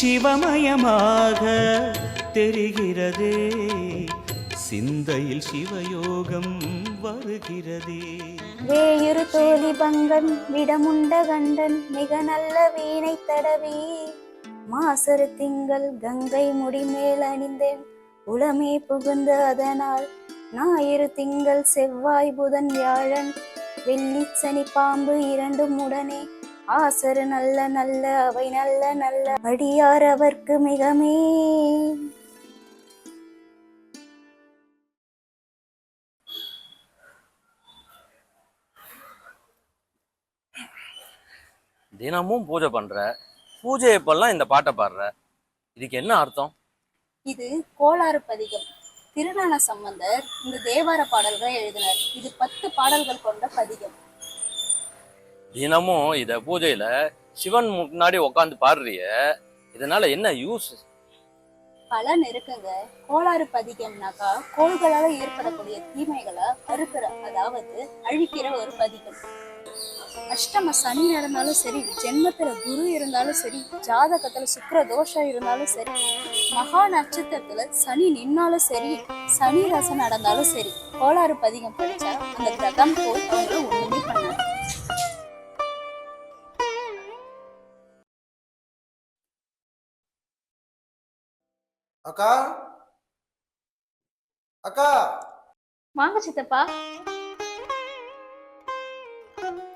சிவமயமாக தெரிகிறதே. சிந்தையில் சிவயோகம் வருகிறதே. வேயுறு தோழி பங்கன் விடமுண்ட கண்டன் மிக நல்ல வீணை தடவி. மாசரு திங்கள் கங்கை முடிமேல் அணிந்தேன் உளமே புகுந்த அதனால். ஞாயிறு திங்கள் செவ்வாய் புதன் வியாழன் வெள்ளி சனி பாம்பு இரண்டும் உடனே ஆசரு நல்ல நல்ல அவை நல்ல நல்ல அடியார் அவர்க்கு மிகமே. தினமும் பூஜை பண்ற பூஜை எப்பெல்லாம் இந்த பாட்டை பாடுற இதுக்கு என்ன அர்த்தம்? இது கோளாறு பதிகம். திருஞான சம்பந்தர் இந்த தேவார பாடல்களை எழுதினார். இது பத்து பாடல்கள் கொண்ட பதிகம். தினமும் இத பூஜையில சிவன் முன்னாடி உட்காந்து பாடுறிய இதனால என்ன யூஸ் பலன் இருக்குங்க கோளாறு பதிகம்னாக்கா கோள்களால ஏற்படக்கூடிய தீமைகளை அறுக்கிற அதாவது அழிக்கிற ஒரு பதிகம். அஷ்டம சனி நடந்தாலும் சரி ஜென்மத்துல குரு இருந்தாலும் சரி ஜாதகத்துல சுக்கர தோஷம் இருந்தாலும் சரி மகா நட்சத்திரத்துல சனி நின்னாலும் சரி சனி ரசம் நடந்தாலும் சரி கோளாறு பதிகம் படிச்சா அந்த கிரகம் போல் ஒண்ணுமே பண்ணாங்க அக்கா? அக்கா? வாங்க சித்தப்பா.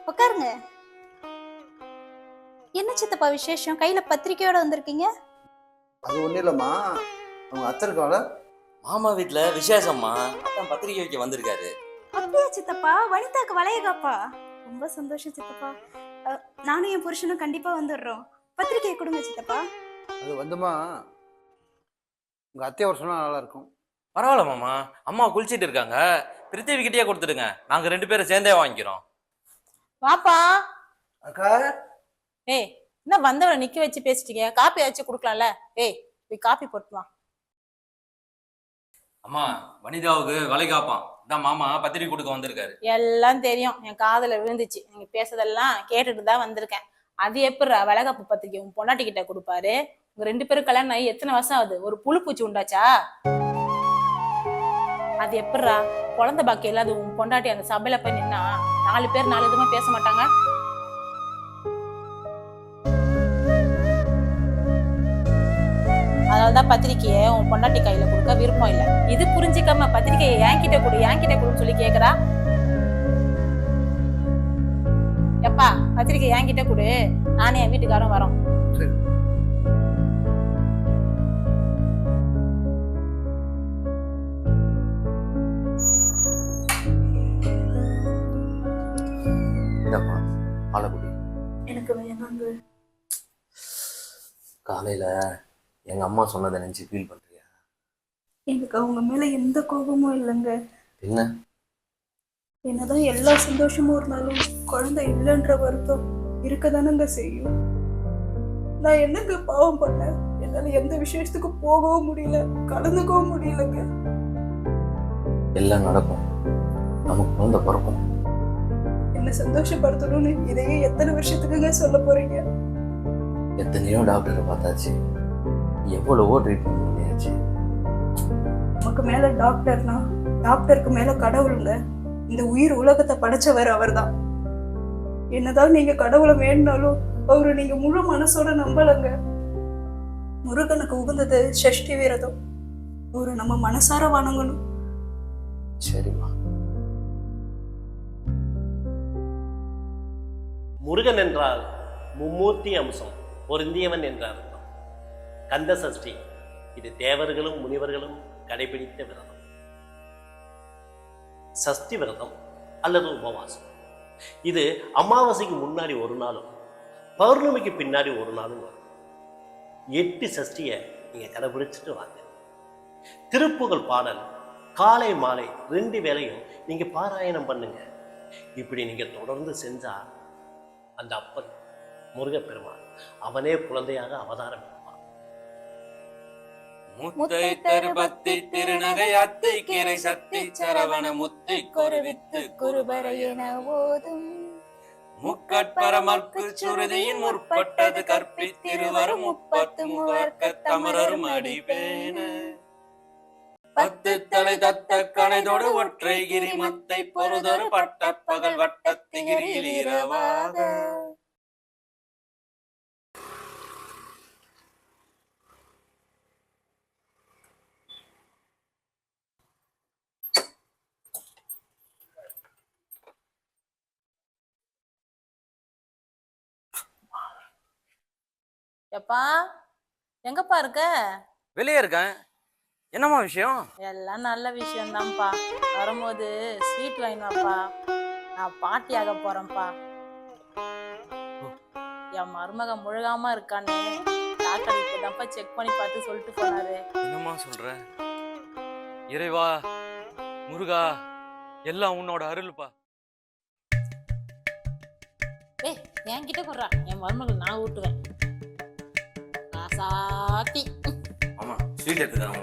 உட்காருங்க என்ன சித்தப்பா விசேஷம்? கையில பத்திரிக்கையோட வந்திருக்கீங்க? அது ஒன்றும் இல்லைம்மா. அவங்க அத்தை இருக்காங்கள மாமா வீட்ல விசேஷம்மா. அதான் பத்திரிக்கை வைக்க வந்திருக்காரு. அப்படியா சித்தப்பா? வனிதாக்கு வளையகாப்பா? ரொம்ப சந்தோஷம் சித்தப்பா. அஹ், நானும் என் புருஷனும் கண்டிப்பா வந்துடுறோம். பத்திரிக்கையை கொடுங்க சித்தப்பா. அது வந்துமா உங்கள் அத்தையை வர சொன்னால் நல்லா இருக்கும் பரவாயில்ல மாமா. அம்மா குளிச்சிட்டு இருக்காங்க. பிரித்திவி கிட்டே கொடுத்துடுங்க. நாங்க ரெண்டு பேரும் சேர்ந்தே வாங்கிக்கிறோம். வாப்பா. அக்கா. ஏய் என்ன வந்தவரை நிக்க வச்சு பேசிட்டீங்க? காப்பி ஆச்சு கொடுக்கலாம்ல? ஏய் போய் காப்பி போட்டு வா. அம்மா வனிதாவுக்கு வலை காப்பான். இதான் மாமா பத்திரிக்கை கொடுக்க வந்திருக்காரு. எல்லாம் தெரியும். என் காதுல விழுந்துச்சு. நீங்க பேசுறதெல்லாம் கேட்டுட்டு தான் வந்திருக்கேன். அது எப்படிடா வளகாப்பு பத்திரிக்கை உன் பொண்டாட்டி கிட்ட கொடுப்பாரு? உங்க ரெண்டு பேரும் கல்யாணம் ஆகி எத்தனை வருஷம் ஆகுது? ஒரு புழு பூச்சி உண்டாச்சா? அது எப்படா குழந்தை பாக்கி இல்லாத உன் பொண்டாட்டி அந்த சபையில போய் நின்னா நாலு பேர் நாலு விதமா பேச மாட்டாங்க? அதனாலதான் பத்திரிக்கையை உன் பொண்டாட்டி கையில கொடுக்க விருப்பம் இல்லை. இது புரிஞ்சுக்காம பத்திரிக்கையை என்கிட்ட கொடு என்கிட்ட கொடுன்னு சொல்லி கேக்குறா? எப்பா பத்திரிக்கை என்கிட்ட கொடு. நானே என் வீட்டுக்காரரும் வரோம். காலையில எங்க அம்மா சொன்னதை நினைச்சு ஃபீல் பண்றியா? எனக்கு அவங்க மேல எந்த கோபமும் இல்லைங்க. என்ன? என்னதான் எல்லா சந்தோஷமும் இருந்தாலும் குழந்தை இல்லைன்ற வருத்தம் இருக்கதானங்க செய்யும். நான் என்னங்க பாவம் பண்ணேன்? என்னால எந்த விசேஷத்துக்கு போகவும் முடியல கலந்துக்கவும் முடியலங்க. எல்லாம் நடக்கும். நமக்கு குழந்தை பிறக்கும். என்ன சந்தோஷப்படுத்தணும்னு இதையே எத்தனை வருஷத்துக்குங்க சொல்ல போறீங்க? எத்தனையோ டாக்டரை பார்த்தாச்சு. எவ்வளவோ ட்ரீட்மெண்ட் பண்ணியாச்சு. நமக்கு மேல டாக்டர்னா டாக்டருக்கு மேல கடவுளுங்க. இந்த உயிர் உலகத்தை படைச்சவர் அவர்தான். என்னதான் நீங்க கடவுளை வேணுனாலும் அவரு நீங்க முழு மனசோட நம்பலங்க. முருகனுக்கு உகந்தது சஷ்டி விரதம். அவரு நம்ம மனசார வணங்கணும். சரிம்மா. முருகன் என்றால் மும்மூர்த்தி அம்சம் பொருந்தியவன் என்ற அர்த்தம். கந்த சஷ்டி இது தேவர்களும் முனிவர்களும் கடைபிடித்த விரதம். சஷ்டி விரதம் அல்லது உபவாசம். இது அமாவாசைக்கு முன்னாடி ஒரு நாளும் பௌர்ணமிக்கு பின்னாடி ஒரு நாளும் வரும். எட்டு சஷ்டியை நீங்க கடைபிடிச்சிட்டு வாங்க. திருப்புகழ் பாடல் காலை மாலை ரெண்டு வேளையும் நீங்க பாராயணம் பண்ணுங்க. இப்படி நீங்க தொடர்ந்து செஞ்சால் அந்த அப்பன் முருகப்பெருமான் அவனே குழந்தையாக அவதாரம் முத்தை தருபத்தி திருநகை அத்தை கிரை சத்தி சரவண முத்தை கொருவித்து குருபர என ஓதும். முக்கட்பரமற்கு சுருதியின் முற்பட்டது கற்பித்திருவரும் முப்பத்து முவர்க்க தமரரும் அடிபேன. பத்து தலை தத்த கணைதோடு ஒற்றை கிரி மத்தை பொறுதொரு பட்ட பகல் வட்டத்திகிரியில் இரவாக. எப்பா எங்கப்பா இருக்க? வெளியே இருக்கேன். என்னம்மா விஷயம்? எல்லாம் நல்ல விஷயம்தான்ப்பா. வரும்போது ஸ்வீட் வாங்கிட்டு வாப்பா நான் பாட்டி ஆக போறேன்ப்பா. என் மருமக முழுகாம இருக்கான்னு டாக்டர் இப்பதான்ப்பா செக் பண்ணி பார்த்து சொல்லிட்டு போனாரு. என்னம்மா சொல்ற? இறைவா முருகா எல்லாம் உன்னோட அருள்ப்பா. ஏய் என்கிட்ட கொடுறா. என் மருமகள் நான் ஊட்டுவேன். ஆமா ஸ்வீட் எடுத்துதான்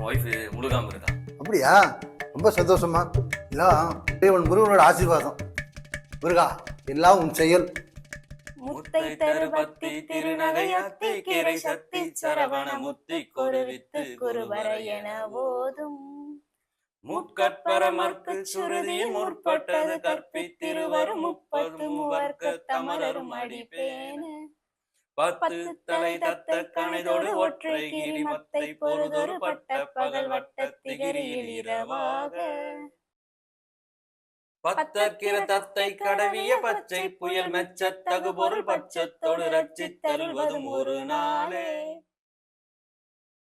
ஒய்ஃப் முழுகாம இருக்கா அப்படியா? ரொம்ப சந்தோஷமா. எல்லாம் இறைவன் முருகனோட ஆசீர்வாதம். முருகா எல்லாம் உன் செயல். முத்தை தருபத்தி திருநகையத்தி கிரை சக்தி சரவண முத்தி கொருவித்து குருவரை என போதும் முக்கட்பரமர்க்கு சுருதியின் முற்பட்டது கற்பித்திருவரும் முப்பது மூவர்க்க தமரரும் அடிப்பேன. பத்து தலை தத்த கணைதோடு ஒற்றை கிரி மத்தை பொறுதொரு பட்ட பகல் வட்டத்திகிரியில் இரவாக பத்தற்கிற தத்தை கடவிய பச்சை புயல் மெச்சத்தகு பொருள் பட்சத்தோடு ரட்சித்தருள்வதும் ஒரு நாளே.